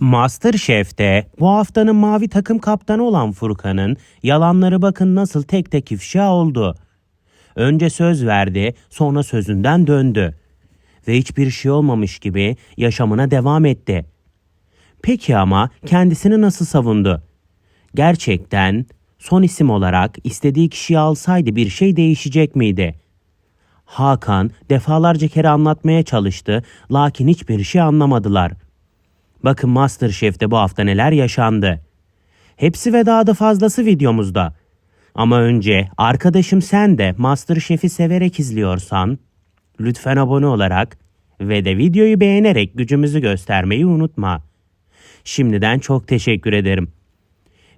Masterchef'te bu haftanın mavi takım kaptanı olan Furkan'ın yalanları bakın nasıl tek tek ifşa oldu. Önce söz verdi, sonra sözünden döndü. Ve hiçbir şey olmamış gibi yaşamına devam etti. Peki ama kendisini nasıl savundu? Gerçekten son isim olarak istediği kişiyi alsaydı bir şey değişecek miydi? Hakan defalarca kere anlatmaya çalıştı lakin hiçbir şey anlamadılar. Bakın Masterchef'te bu hafta neler yaşandı. Hepsi ve daha da fazlası videomuzda. Ama önce arkadaşım sen de Masterchef'i severek izliyorsan lütfen abone olarak ve de videoyu beğenerek gücümüzü göstermeyi unutma. Şimdiden çok teşekkür ederim.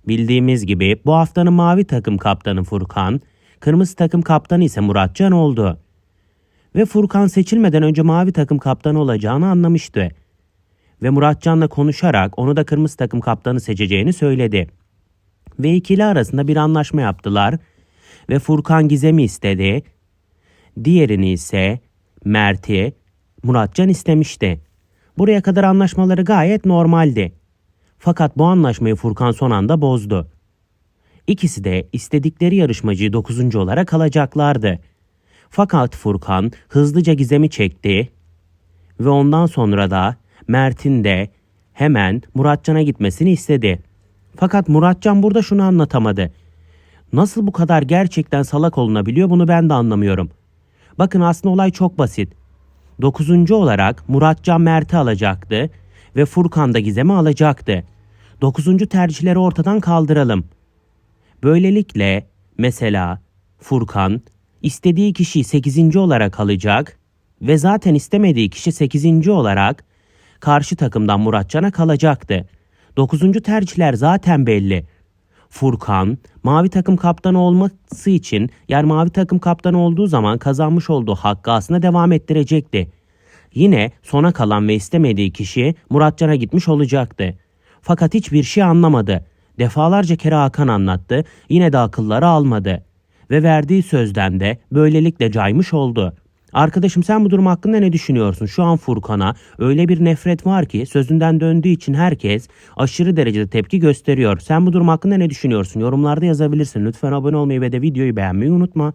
Bildiğimiz gibi bu haftanın mavi takım kaptanı Furkan, kırmızı takım kaptanı ise Muratcan oldu. Ve Furkan seçilmeden önce mavi takım kaptanı olacağını anlamıştı. Ve Muratcan'la konuşarak onu da kırmızı takım kaptanı seçeceğini söyledi. Ve ikili arasında bir anlaşma yaptılar ve Furkan Gizem'i istedi. Diğerini ise Mert'i Muratcan istemişti. Buraya kadar anlaşmaları gayet normaldi. Fakat bu anlaşmayı Furkan son anda bozdu. İkisi de istedikleri yarışmacıyı 9. olarak alacaklardı. Fakat Furkan hızlıca gizemi çekti ve ondan sonra da Mert'in de hemen Muratcan'a gitmesini istedi. Fakat Muratcan burada şunu anlatamadı. Nasıl bu kadar gerçekten salak olunabiliyor bunu ben de anlamıyorum. Bakın aslında olay çok basit. Dokuzuncu olarak Muratcan Mert'i alacaktı ve Furkan da Gizem'i alacaktı. Dokuzuncu tercihleri ortadan kaldıralım. Böylelikle mesela Furkan istediği kişiyi 8. olarak alacak ve zaten istemediği kişi 8. olarak karşı takımdan Muratcan'a kalacaktı. 9. tercihler zaten belli. Furkan mavi takım kaptanı olması için yani mavi takım kaptanı olduğu zaman kazanmış olduğu hakkı aslında devam ettirecekti. Yine sona kalan ve istemediği kişi Muratcan'a gitmiş olacaktı. Fakat hiçbir şey anlamadı. Defalarca kere Hakan anlattı, yine de akılları almadı. Ve verdiği sözden de böylelikle caymış oldu. Arkadaşım sen bu durum hakkında ne düşünüyorsun? Şu an Furkan'a öyle bir nefret var ki sözünden döndüğü için herkes aşırı derecede tepki gösteriyor. Sen bu durum hakkında ne düşünüyorsun? Yorumlarda yazabilirsin. Lütfen abone olmayı ve de videoyu beğenmeyi unutma.